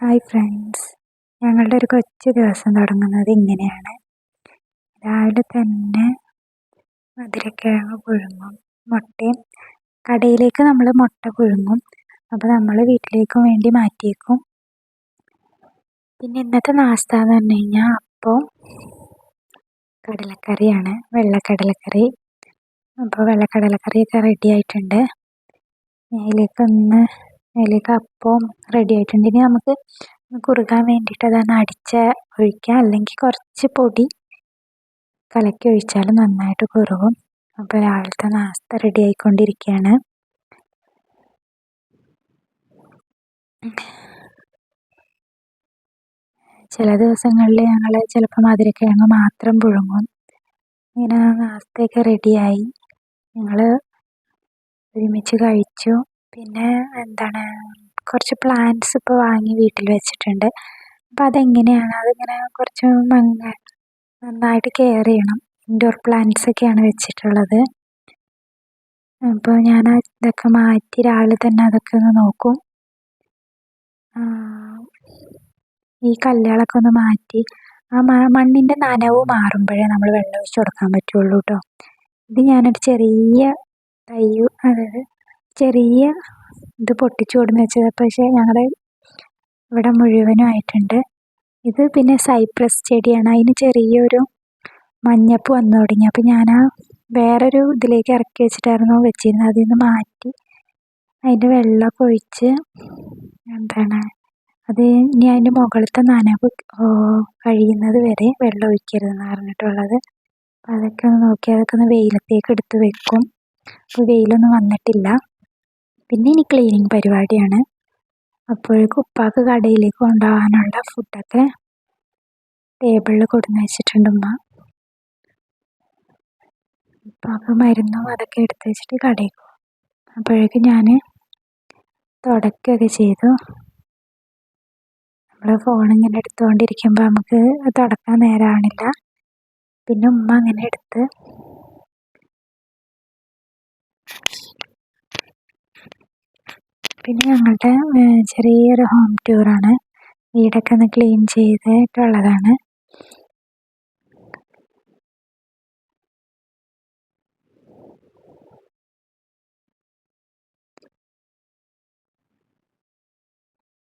Hi friends ഞങ്ങളുടെ ഒരു കൊച്ചു ദിവസം തുടങ്ങുന്നത് ഇങ്ങനെയാണ്. രാവിലെ തന്നെ മധുരക്കിഴങ്ങ് പുഴുങ്ങും. മുട്ടയും കടയിലേക്ക് നമ്മൾ മുട്ട പുഴുങ്ങും. അപ്പോൾ നമ്മൾ വീട്ടിലേക്കും വേണ്ടി മാറ്റിയേക്കും. പിന്നെ ഇന്നത്തെ നാസ്ത എന്ന് പറഞ്ഞു കഴിഞ്ഞാൽ അപ്പോൾ കടലക്കറിയാണ്. വെള്ളക്കടലക്കറി. അപ്പോൾ വെള്ളക്കടലക്കറിയൊക്കെ റെഡി ആയിട്ടുണ്ട്. അതിലേക്കൊന്ന് അതിലേക്ക് അപ്പവും റെഡി ആയിട്ടുണ്ട്. ഇനി നമുക്ക് കുറുകാൻ വേണ്ടിയിട്ട് അതൊന്ന് അടിച്ച ഒഴിക്കാം അല്ലെങ്കിൽ കുറച്ച് പൊടി കലക്കി ഒഴിച്ചാൽ നന്നായിട്ട് കുറുകും. അപ്പോൾ രാവിലത്തെ നാസ്ത റെഡി ആയിക്കൊണ്ടിരിക്കുകയാണ്. ചില ദിവസങ്ങളിൽ ഞങ്ങൾ ചിലപ്പോൾ മധുരക്കിഴങ്ങ് മാത്രം പുഴുങ്ങും. ഇങ്ങനെ നാസ്തയൊക്കെ റെഡിയായി ഞങ്ങൾ ഒരുമിച്ച് കഴിച്ചു. പിന്നെ എന്താണ് കുറച്ച് പ്ലാന്റ്സ് ഇപ്പോൾ വാങ്ങി വീട്ടിൽ വെച്ചിട്ടുണ്ട്. അപ്പോൾ അതെങ്ങനെയാണ്? അതിങ്ങനെ കുറച്ച് മങ്ങ നന്നായിട്ട് കെയർ ചെയ്യണം. ഇൻഡോർ പ്ലാന്റ്സ് ഒക്കെയാണ് വെച്ചിട്ടുള്ളത്. അപ്പോൾ ഞാൻ ഇതൊക്കെ മാറ്റി രാവിലെ തന്നെ അതൊക്കെ ഒന്ന് നോക്കും. ഈ കല്ലുകളൊക്കെ ഒന്ന് മാറ്റി. ആ മണ്ണിന്റെ നനവ് മാറുമ്പോഴേ നമ്മൾ വെള്ളം ഒഴിച്ച് കൊടുക്കാൻ പറ്റുള്ളൂ കേട്ടോ ഇത് ഞാനൊരു ചെറിയ തൈ അതായത് ചെറിയ ഇത് പൊട്ടിച്ചു കൊടുന്ന് വെച്ചത്. പക്ഷേ ഞങ്ങളുടെ ഇവിടെ മുഴുവനും ആയിട്ടുണ്ട്. ഇത് പിന്നെ സൈപ്രസ് ചെടിയാണ്. അതിന് ചെറിയൊരു മഞ്ഞപ്പ് വന്നു തുടങ്ങി. അപ്പോൾ ഞാൻ ആ വേറൊരു ഇതിലേക്ക് ഇറക്കി വെച്ചിട്ടായിരുന്നു വെച്ചിരുന്നത്. അതിൽ നിന്ന് മാറ്റി അതിന്റെ വെള്ളമൊക്കെ ഒഴിച്ച് എന്താണ് അത് ഇനി അതിന്റെ മുകളിലത്തെ നനവ് കഴിയുന്നത് വരെ വെള്ളം ഒഴിക്കരുതെന്ന് പറഞ്ഞിട്ടുള്ളത്. അപ്പോൾ അതൊക്കെ ഒന്ന് നോക്കി അതൊക്കെ ഒന്ന് വെയിലത്തേക്ക് എടുത്ത് വെക്കും. അപ്പോൾ വെയിലൊന്നും വന്നിട്ടില്ല. പിന്നെ ഇനി ക്ലീനിങ് പരിപാടിയാണ്. അപ്പോഴേക്കും ഉപ്പാക്ക് കടയിലേക്ക് കൊണ്ടുപോകാനുള്ള ഫുഡൊക്കെ ടേബിളിൽ കൊടുന്ന് വെച്ചിട്ടുണ്ട് ഉമ്മ. ഉപ്പാക്ക് മരുന്നും അതൊക്കെ എടുത്ത് വെച്ചിട്ട് കടയിൽ പോകും അപ്പോഴേക്കും ഞാൻ തുടക്കുകയൊക്കെ ചെയ്തു. നമ്മൾ ഫോൺ ഇങ്ങനെ എടുത്തുകൊണ്ടിരിക്കുമ്പോൾ നമുക്ക് തുടക്കാൻ നേരമാണില്ല പിന്നെ ഉമ്മ അങ്ങനെ എടുത്ത് പിന്നെ ഞങ്ങളുടെ ചെറിയൊരു ഹോം ടൂറാണ് വീടൊക്കെ ഒന്ന് ക്ലീൻ ചെയ്തിട്ടുള്ളതാണ്.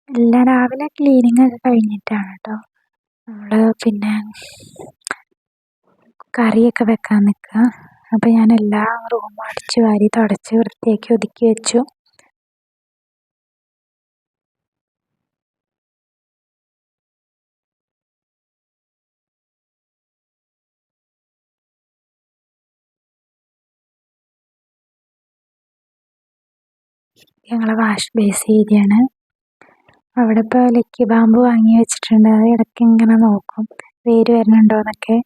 എല്ലാം രാവിലെ ക്ലീനിങ് ഒക്കെ കഴിഞ്ഞിട്ടാണ് കേട്ടോ നമ്മൾ പിന്നെ കറിയൊക്കെ വെക്കാൻ നിൽക്കുക അപ്പോൾ ഞാൻ എല്ലാ റൂമും അടിച്ചു വാരി തുടച്ച് വൃത്തിയാക്കി ഒതുക്കി വെച്ചു. ഞങ്ങളെ വാഷ് ബേസ് ഏരിയയാണ് അവിടെ ഇപ്പോൾ ലക്കി ബാമ്പ് വാങ്ങി വെച്ചിട്ടുണ്ട്. അത് ഇടയ്ക്ക് ഇങ്ങനെ നോക്കും. വേര് വരുന്നുണ്ടോ എന്നൊക്കെ.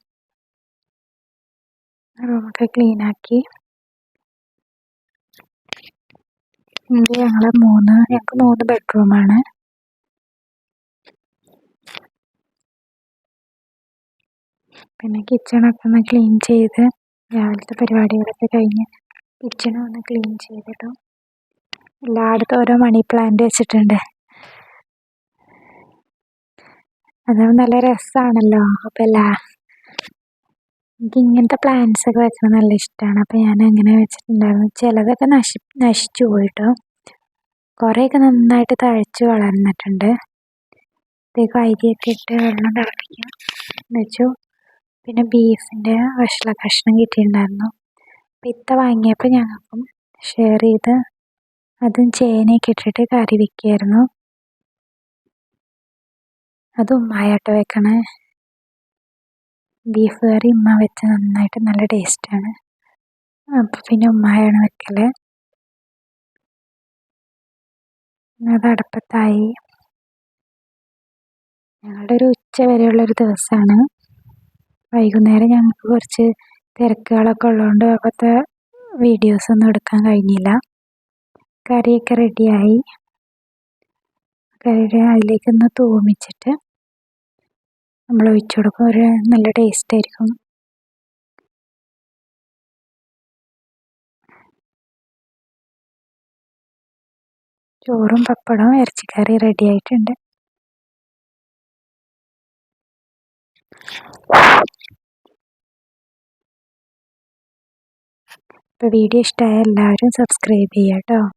റൂമൊക്കെ ക്ലീൻ ആക്കി. ഇത് ഞങ്ങൾ മൂന്ന് ഞങ്ങൾക്ക് മൂന്ന് ബെഡ്റൂമാണ് പിന്നെ കിച്ചണൊക്കെ ഒന്ന് ക്ലീൻ ചെയ്ത് രാവിലത്തെ പരിപാടികളൊക്കെ കഴിഞ്ഞ് കിച്ചണൊന്ന് ക്ലീൻ ചെയ്തിട്ടു. എല്ലായിടത്തും ഓരോ മണി പ്ലാന്റ് വെച്ചിട്ടുണ്ട്. അത് നല്ല രസമാണല്ലോ അപ്പം എല്ലാ എനിക്ക് ഇങ്ങനത്തെ പ്ലാന്റ്സ് ഒക്കെ വെക്കുന്നത് നല്ല ഇഷ്ടമാണ് അപ്പം ഞാൻ അങ്ങനെ വെച്ചിട്ടുണ്ടായിരുന്നു. ചിലതൊക്കെ നശി നശിച്ചു പോയിട്ടോ. കുറേയൊക്കെ നന്നായിട്ട് തഴച്ച് വളർന്നിട്ടുണ്ട്. ഇതേക്ക് അരിയൊക്കെ ഇട്ട് വെള്ളം തിളപ്പിക്കും. എന്ന് വെച്ചു. പിന്നെ ബീഫിന്റെ വഷള കഷ്ണം കിട്ടിയിട്ടുണ്ടായിരുന്നു. പിത്ത വാങ്ങിയപ്പോൾ ഞങ്ങൾക്കും ഷെയർ ചെയ്ത് അതും ചേനയൊക്കെ ഇട്ടിട്ട് കറി വെക്കുകയായിരുന്നു അത് ഉമ്മായാട്ടോ വെക്കണേ. ബീഫ് കറി ഉമ്മ വെച്ച നന്നായിട്ട് നല്ല ടേസ്റ്റാണ് അപ്പം പിന്നെ ഉമ്മായാണ് വെക്കൽ അത് അടുപ്പത്തായി. ഞങ്ങളുടെ ഒരു ഉച്ച വരെയുള്ളൊരു ദിവസമാണ് വൈകുന്നേരം ഞങ്ങൾക്ക് കുറച്ച് തിരക്കുകളൊക്കെ ഉള്ളതുകൊണ്ട് അപ്പോഴത്തെ വീഡിയോസൊന്നും എടുക്കാൻ കഴിഞ്ഞില്ല. കറിയൊക്കെ റെഡിയായി. കറി അതിലേക്കൊന്ന് തൂമിച്ചിട്ട് നമ്മൾ ഒഴിച്ചു കൊടുക്കും ഒരു നല്ല ടേസ്റ്റ് ആയിരിക്കും. ചോറും പപ്പടവും ഇറച്ചിക്കറി റെഡി ആയിട്ടുണ്ട്. അപ്പോൾ വീഡിയോ ഇഷ്ടമായ എല്ലാവരും സബ്സ്ക്രൈബ് ചെയ്യാട്ടോ. കേട്ടോ